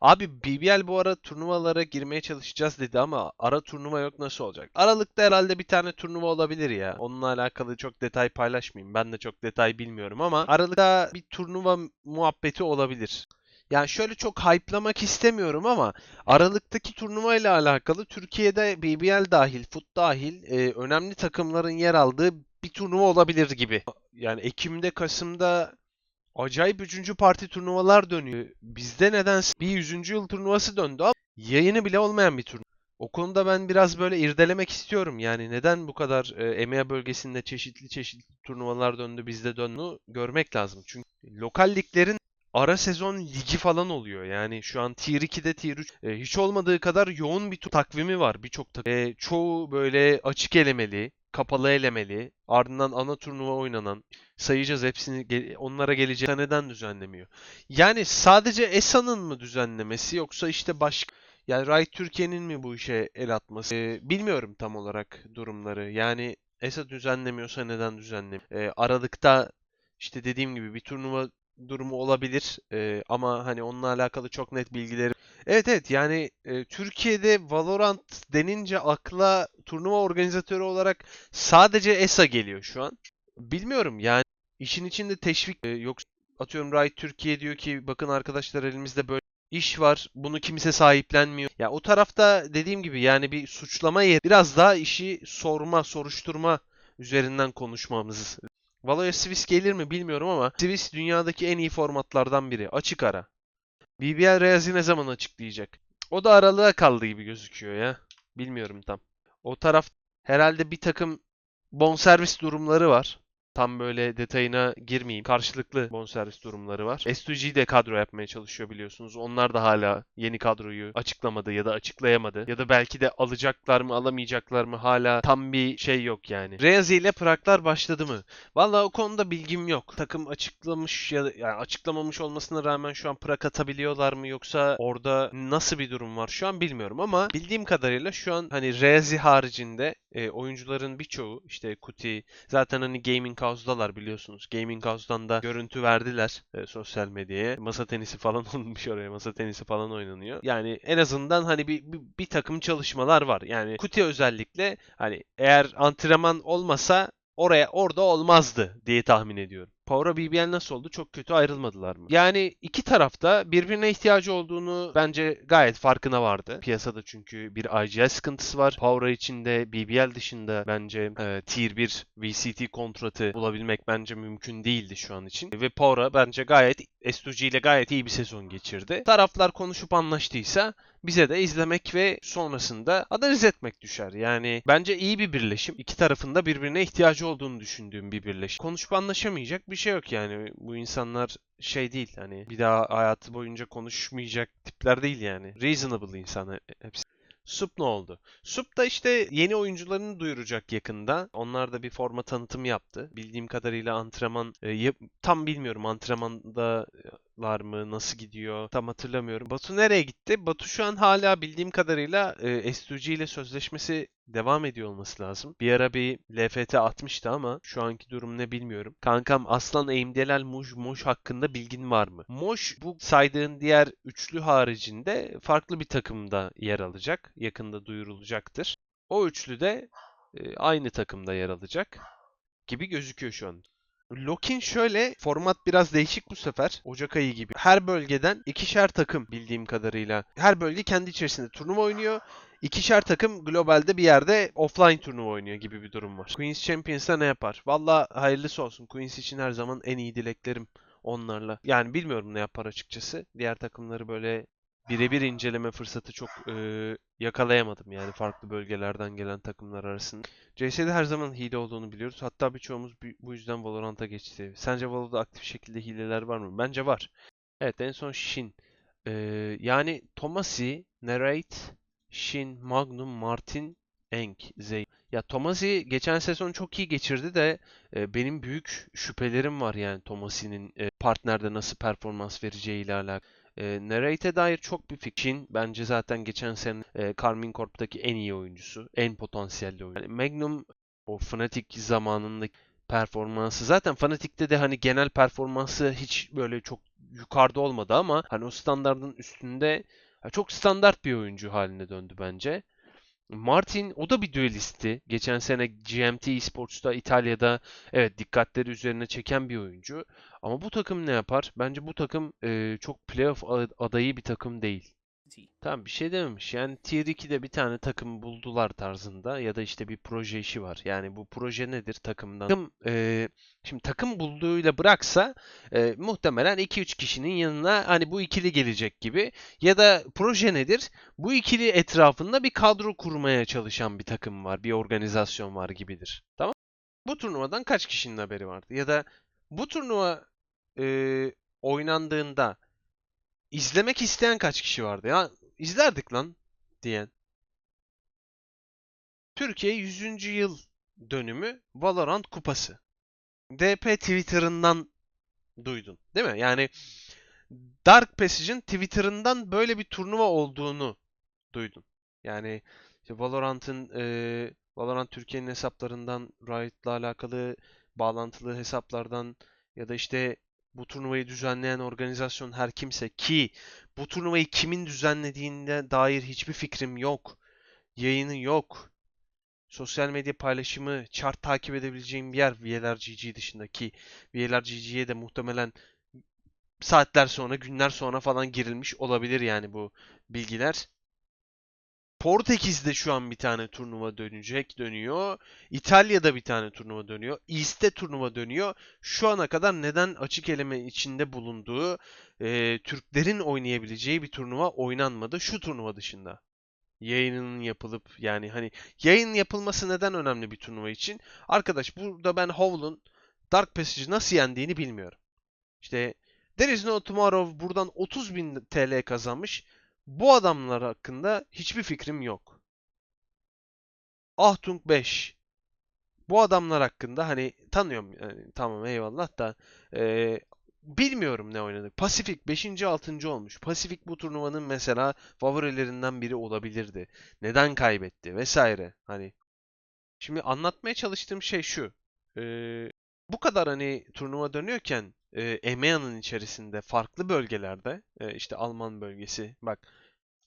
Abi BBL bu ara turnuvalara girmeye çalışacağız dedi ama ara turnuva yok nasıl olacak? Aralıkta herhalde bir tane turnuva olabilir ya. Onunla alakalı çok detay paylaşmayayım. Ben de çok detay bilmiyorum ama Aralıkta bir turnuva muhabbeti olabilir. Yani şöyle çok hype'lamak istemiyorum ama Aralık'taki turnuva ile alakalı Türkiye'de BBL dahil, FUT dahil e, önemli takımların yer aldığı bir turnuva olabilir gibi. Yani Ekim'de, Kasım'da acayip 3. parti turnuvalar dönüyor. Bizde nedense bir 100. yıl turnuvası döndü ama yayını bile olmayan bir turnuva. O konuda ben biraz böyle irdelemek istiyorum. Yani neden bu kadar e, EMEA bölgesinde çeşitli çeşitli turnuvalar döndü, bizde döndü görmek lazım. Çünkü lokal liglerin ara sezon ligi falan oluyor. Yani şu an Tier 2'de Tier 3 e, hiç olmadığı kadar yoğun bir takvimi var birçok takım. E, çoğu böyle açık elemeli, kapalı elemeli, ardından ana turnuva oynanan sayacağız hepsini onlara gelecek neden düzenlemiyor? Yani sadece ESA'nın mı düzenlemesi yoksa işte başka yani Riot Türkiye'nin mi bu işe el atması? E, bilmiyorum tam olarak durumları. Yani ESA düzenlemiyorsa neden düzenlemiyor? E, Aralıkta işte dediğim gibi bir turnuva durumu olabilir Ee, ama hani onunla alakalı çok net bilgileri. Evet evet yani e, Türkiye'de Valorant denince akla turnuva organizatörü olarak sadece ESA geliyor şu an. Bilmiyorum yani işin içinde teşvik e, yok. Atıyorum Riot Türkiye diyor ki bakın arkadaşlar elimizde böyle iş var. Bunu kimse sahiplenmiyor. Ya o tarafta dediğim gibi yani bir suçlama yeri biraz daha işi sorma, soruşturma üzerinden konuşmamız Valo'ya Swiss gelir mi bilmiyorum ama Swiss dünyadaki en iyi formatlardan biri. Açık ara. BBL Reyaz'i ne zaman açıklayacak? O da aralığa kaldı gibi gözüküyor ya. Bilmiyorum tam. O taraf herhalde bir takım bonservis durumları var. Tam böyle detayına girmeyeyim. Karşılıklı bonservis durumları var. S2G de kadro yapmaya çalışıyor biliyorsunuz. Onlar da hala yeni kadroyu açıklamadı ya da açıklayamadı. Ya da belki de alacaklar mı alamayacaklar mı hala tam bir şey yok yani. Reazi ile Praglar başladı mı? Vallahi o konuda bilgim yok. Takım açıklamış ya da yani açıklamamış olmasına rağmen şu an Prag atabiliyorlar mı yoksa orada nasıl bir durum var şu an bilmiyorum ama bildiğim kadarıyla şu an hani Reazi haricinde e, oyuncuların birçoğu işte Kuti zaten hani Gaming House'dalar biliyorsunuz. Gaming House'dan da görüntü verdiler e, sosyal medyaya. Masa tenisi falan olmuş oraya. Masa tenisi falan oynanıyor. Yani en azından hani bir, bir, bir takım çalışmalar var. Yani Kuti özellikle hani eğer antrenman olmasa oraya orada olmazdı diye tahmin ediyorum. Power'a BBL nasıl oldu? Çok kötü ayrılmadılar mı? Yani iki tarafta birbirine ihtiyacı olduğunu bence gayet farkına vardı. Piyasada çünkü bir IGL sıkıntısı var. Power içinde BBL dışında bence e, Tier 1 VCT kontratı bulabilmek bence mümkün değildi şu an için. Ve Power'a bence gayet S2G ile gayet iyi bir sezon geçirdi. Taraflar konuşup anlaştıysa bize de izlemek ve sonrasında analiz etmek düşer. Yani bence iyi bir birleşim. İki tarafında birbirine ihtiyacı olduğunu düşündüğüm bir birleşim. Konuşup anlaşamayacak bir şey yok yani. Bu insanlar şey değil hani bir daha hayatı boyunca konuşmayacak tipler değil yani. Reasonable insan hepsi. Sup ne oldu? Sup da işte yeni oyuncularını duyuracak yakında. Onlar da bir forma tanıtım yaptı. Bildiğim kadarıyla antrenman e, yap- tam bilmiyorum antrenmandalar mı nasıl gidiyor tam hatırlamıyorum. Batu nereye gitti? Batu şu an hala bildiğim kadarıyla e, S2G ile sözleşmesi devam ediyor olması lazım. Bir ara bir LFT atmıştı ama şu anki durum ne bilmiyorum. Kankam Aslan Eğimdelal Muj Moş hakkında bilgin var mı? Moş bu saydığın diğer üçlü haricinde farklı bir takımda yer alacak. Yakında duyurulacaktır. O üçlü de e, aynı takımda yer alacak gibi gözüküyor şu an. Lokin şöyle, format biraz değişik bu sefer. Ocak ayı gibi. Her bölgeden ikişer takım bildiğim kadarıyla. Her bölge kendi içerisinde turnuva oynuyor. İkişer takım globalde bir yerde offline turnuva oynuyor gibi bir durum var. Queens Champions'da ne yapar? Valla hayırlısı olsun. Queens için her zaman en iyi dileklerim onlarla. Yani bilmiyorum ne yapar açıkçası. Diğer takımları böyle birebir inceleme fırsatı çok e, yakalayamadım yani farklı bölgelerden gelen takımlar arasında. CS'de her zaman hile olduğunu biliyoruz. Hatta birçoğumuz bu- yüzden Valorant'a geçti. Sence Valo'da aktif şekilde hileler var mı? Bence var. Evet en son Shin. Ee, yani Tomasi, Narrate, Shin, Magnum, Martin, Enk, Zey. Ya Tomasi geçen sezon çok iyi geçirdi de e, benim büyük şüphelerim var yani Tomasi'nin e, partnerde nasıl performans vereceğiyle alakalı. E, Narrate'e dair çok bir fikrin bence zaten geçen sene e, Karmine Corp'taki en iyi oyuncusu, en potansiyelli oyuncu. Yani Magnum o Fnatic zamanındaki performansı zaten Fnatic'te de hani genel performansı hiç böyle çok yukarıda olmadı ama hani o standardın üstünde çok standart bir oyuncu haline döndü bence. Martin o da bir duelisti. Geçen sene GMT Esports'ta İtalya'da evet dikkatleri üzerine çeken bir oyuncu. Ama bu takım ne yapar? Bence bu takım e, çok playoff adayı bir takım değil. Tamam bir şey dememiş. Yani Tier 2'de bir tane takım buldular tarzında ya da işte bir proje işi var. Yani bu proje nedir takımdan? Takım, e, şimdi takım bulduğuyla bıraksa e, muhtemelen 2-3 kişinin yanına hani bu ikili gelecek gibi. Ya da proje nedir? Bu ikili etrafında bir kadro kurmaya çalışan bir takım var, bir organizasyon var gibidir. Tamam? Bu turnuvadan kaç kişinin haberi vardı? Ya da bu turnuva e, oynandığında izlemek isteyen kaç kişi vardı? Ya izlerdik lan diyen. Türkiye 100. yıl dönümü Valorant kupası. DP Twitter'ından duydun, değil mi? Yani Dark Passage'in Twitter'ından böyle bir turnuva olduğunu duydun. Yani işte Valorant'ın e, Valorant Türkiye'nin hesaplarından Riot'la alakalı bağlantılı hesaplardan ya da işte bu turnuvayı düzenleyen organizasyon her kimse ki bu turnuvayı kimin düzenlediğine dair hiçbir fikrim yok. Yayını yok. Sosyal medya paylaşımı, chart takip edebileceğim bir yer VLR.GG dışındaki VLR.GG'ye de muhtemelen saatler sonra, günler sonra falan girilmiş olabilir yani bu bilgiler. Portekiz'de şu an bir tane turnuva dönecek, dönüyor. İtalya'da bir tane turnuva dönüyor. East'te turnuva dönüyor. Şu ana kadar neden açık eleme içinde bulunduğu e, Türklerin oynayabileceği bir turnuva oynanmadı şu turnuva dışında. Yayının yapılıp yani hani yayın yapılması neden önemli bir turnuva için? Arkadaş burada ben Hovl'un Dark Passage'ı nasıl yendiğini bilmiyorum. İşte There is no tomorrow buradan 30 bin TL kazanmış. Bu adamlar hakkında hiçbir fikrim yok. Ahtung 5. Bu adamlar hakkında hani tanıyorum yani, tamam eyvallah da e, bilmiyorum ne oynadı. Pasifik 5. 6. olmuş. Pasifik bu turnuvanın mesela favorilerinden biri olabilirdi. Neden kaybetti vesaire. Hani şimdi anlatmaya çalıştığım şey şu. E, bu kadar hani turnuva dönüyorken e, EMEA'nın içerisinde farklı bölgelerde e, işte Alman bölgesi bak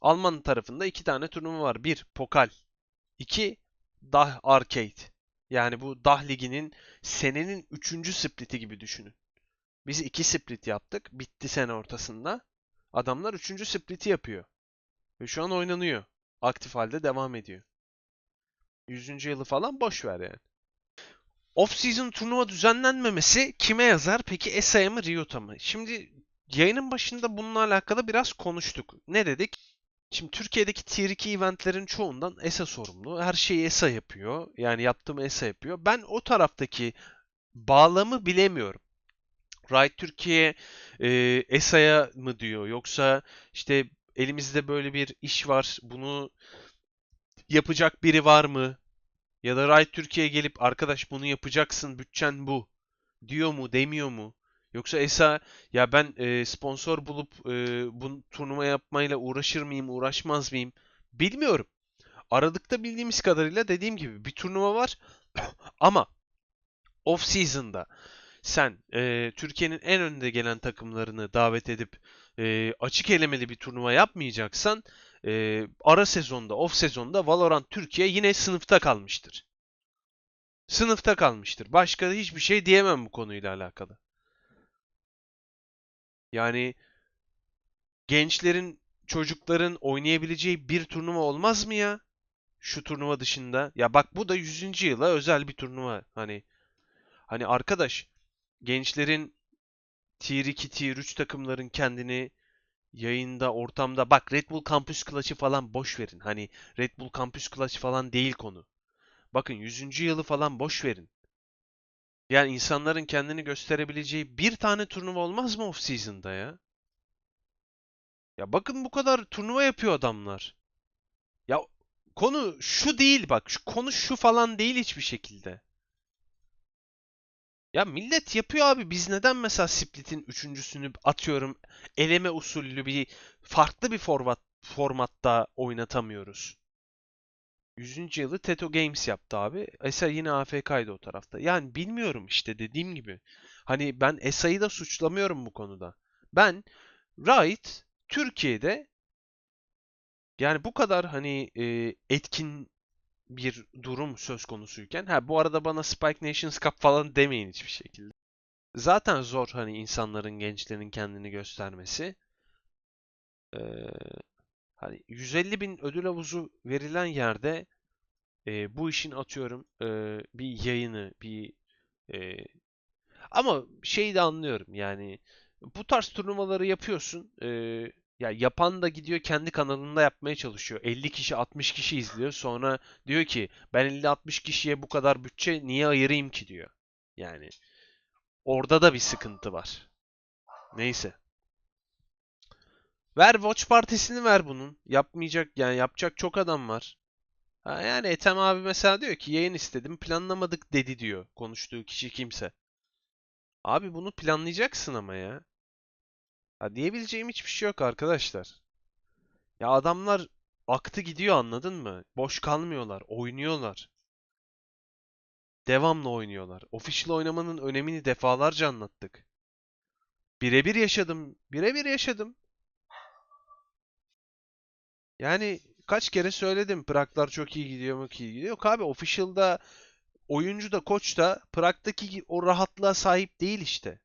Alman tarafında iki tane turnuva var. Bir Pokal. iki Dah Arcade. Yani bu Dah Ligi'nin senenin üçüncü split'i gibi düşünün. Biz iki split yaptık. Bitti sene ortasında. Adamlar üçüncü split'i yapıyor. Ve şu an oynanıyor. Aktif halde devam ediyor. 100. yılı falan boş ver yani. Off-season turnuva düzenlenmemesi kime yazar? Peki ESA'ya mı Riot'a mı? Şimdi yayının başında bununla alakalı biraz konuştuk. Ne dedik? Şimdi Türkiye'deki Tier 2 eventlerin çoğundan ESA sorumlu. Her şeyi ESA yapıyor. Yani yaptığım ESA yapıyor. Ben o taraftaki bağlamı bilemiyorum. Riot Türkiye e, ESA'ya mı diyor? Yoksa işte elimizde böyle bir iş var. Bunu yapacak biri var mı? Ya da Riot Türkiye'ye gelip arkadaş bunu yapacaksın, bütçen bu diyor mu, demiyor mu? Yoksa ESA ya ben e, sponsor bulup e, bu turnuva yapmayla uğraşır mıyım, uğraşmaz mıyım? Bilmiyorum. Aralıkta bildiğimiz kadarıyla dediğim gibi bir turnuva var ama off season'da sen e, Türkiye'nin en önde gelen takımlarını davet edip e, açık elemeli bir turnuva yapmayacaksan e, ara sezonda, off sezonda Valorant Türkiye yine sınıfta kalmıştır. Sınıfta kalmıştır. Başka hiçbir şey diyemem bu konuyla alakalı. Yani gençlerin, çocukların oynayabileceği bir turnuva olmaz mı ya? Şu turnuva dışında. Ya bak bu da 100. yıla özel bir turnuva. Hani hani arkadaş gençlerin Tier 2, Tier 3 takımların kendini yayında, ortamda bak Red Bull Campus Clutch'ı falan boş verin. Hani Red Bull Campus Clutch falan değil konu. Bakın 100. yılı falan boş verin. Yani insanların kendini gösterebileceği bir tane turnuva olmaz mı off season'da ya? Ya bakın bu kadar turnuva yapıyor adamlar. Ya konu şu değil bak. Şu konu şu falan değil hiçbir şekilde. Ya millet yapıyor abi. Biz neden mesela Split'in üçüncüsünü atıyorum eleme usulü bir farklı bir format formatta oynatamıyoruz? 100. yılı Teto Games yaptı abi. ESA yine AFK'ydı o tarafta. Yani bilmiyorum işte dediğim gibi. Hani ben ESA'yı da suçlamıyorum bu konuda. Ben Riot Türkiye'de yani bu kadar hani e, etkin bir durum söz konusuyken ha bu arada bana Spike Nations Cup falan demeyin hiçbir şekilde. Zaten zor hani insanların, gençlerin kendini göstermesi. Ee, hani 150 bin ödül havuzu verilen yerde e, bu işin atıyorum e, bir yayını, bir e, ama şeyi de anlıyorum yani bu tarz turnuvaları yapıyorsun. e, ya yapan da gidiyor kendi kanalında yapmaya çalışıyor. 50 kişi 60 kişi izliyor. Sonra diyor ki ben 50-60 kişiye bu kadar bütçe niye ayırayım ki diyor. Yani orada da bir sıkıntı var. Neyse. Ver Watch Partisi'ni ver bunun. Yapmayacak yani yapacak çok adam var. Ha yani Ethem abi mesela diyor ki yayın istedim planlamadık dedi diyor. Konuştuğu kişi kimse. Abi bunu planlayacaksın ama ya. Ha diyebileceğim hiçbir şey yok arkadaşlar. Ya adamlar aktı gidiyor anladın mı? Boş kalmıyorlar, oynuyorlar. Devamlı oynuyorlar. Official oynamanın önemini defalarca anlattık. Birebir yaşadım, birebir yaşadım. Yani kaç kere söyledim Prag'lar çok iyi gidiyor mu iyi gidiyor. Yok abi Official'da oyuncu da koç da Prag'daki o rahatlığa sahip değil işte.